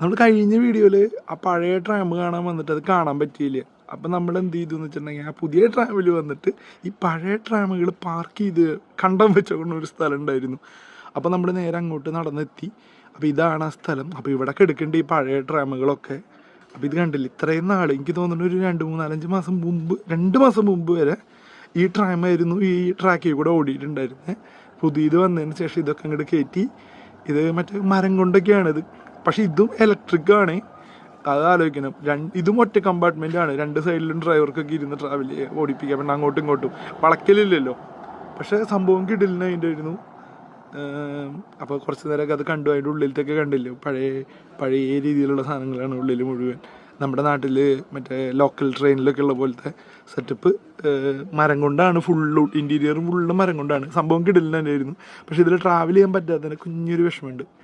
നമ്മൾ കഴിഞ്ഞ വീഡിയോയിൽ ആ പഴയ ട്രാം കാണാൻ വന്നിട്ട് അത് കാണാൻ പറ്റിയില്ല? അപ്പം നമ്മൾ എന്ത് ചെയ്തു എന്ന് വെച്ചിട്ടുണ്ടെങ്കിൽ ആ പുതിയ ട്രാമിൽ വന്നിട്ട് ഈ പഴയ ട്രാമുകൾ പാർക്ക് ചെയ്ത് കണ്ടം വെച്ചുകൊണ്ട് ഒരു സ്ഥലം ഉണ്ടായിരുന്നു. അപ്പോൾ നമ്മൾ നേരെ അങ്ങോട്ട് നടന്നെത്തി. അപ്പോൾ ഇതാണ് ആ സ്ഥലം. അപ്പോൾ ഇവിടെ കിടക്കേണ്ട ഈ പഴയ ട്രാമുകളൊക്കെ അപ്പോൾ ഇത് കണ്ടില്ല? ഇത്രയും നാൾ എനിക്ക് തോന്നുന്നു ഒരു രണ്ട് മൂന്നാലഞ്ച് മാസം മുമ്പ് രണ്ട് മാസം മുമ്പ് വരെ ഈ ട്രാമായിരുന്നു ഈ ട്രാക്കിൽ കൂടെ ഓടിയിട്ടുണ്ടായിരുന്നത് പുതിയത് വന്നതിന് ശേഷം ഇതൊക്കെ അങ്ങോട്ട് കയറ്റി ഇത് മറ്റേ മരം കൊണ്ടൊക്കെയാണ് ഇത് പക്ഷെ ഇതും ഇലക്ട്രിക് ആണ്. അത് ആലോചിക്കണം. രണ്ട് ഇതും ഒറ്റ കമ്പാർട്ട്മെന്റ് ആണ്. രണ്ട് സൈഡിലും ഡ്രൈവർക്കൊക്കെ ഇരുന്ന് ട്രാവൽ ഓടിപ്പിക്കാം പിന്നെ അങ്ങോട്ടും ഇങ്ങോട്ടും. വളക്കലില്ലല്ലോ. പക്ഷേ സംഭവം കിടിലിന് അതിന്റെ ആയിരുന്നു. അപ്പോൾ കുറച്ച് നേരമൊക്കെ അത് കണ്ടു. അതിന്റെ ഉള്ളിലത്തൊക്കെ കണ്ടില്ലോ? പഴയ പഴയ രീതിയിലുള്ള സാധനങ്ങളാണ് ഉള്ളിൽ മുഴുവൻ. നമ്മുടെ നാട്ടിൽ മറ്റേ ലോക്കൽ ട്രെയിനിലൊക്കെ ഉള്ള പോലത്തെ സെറ്റപ്പ് മരം കൊണ്ടാണ് ഫുള്ള് ഇന്റീരിയർ ഫുള്ള് മരം കൊണ്ടാണ്. സംഭവം കിടലിന് തന്നെ ആയിരുന്നു. പക്ഷേ ഇതിൽ ട്രാവൽ ചെയ്യാൻ പറ്റാത്തതിന് കുഞ്ഞൊരു വിഷമമുണ്ട്.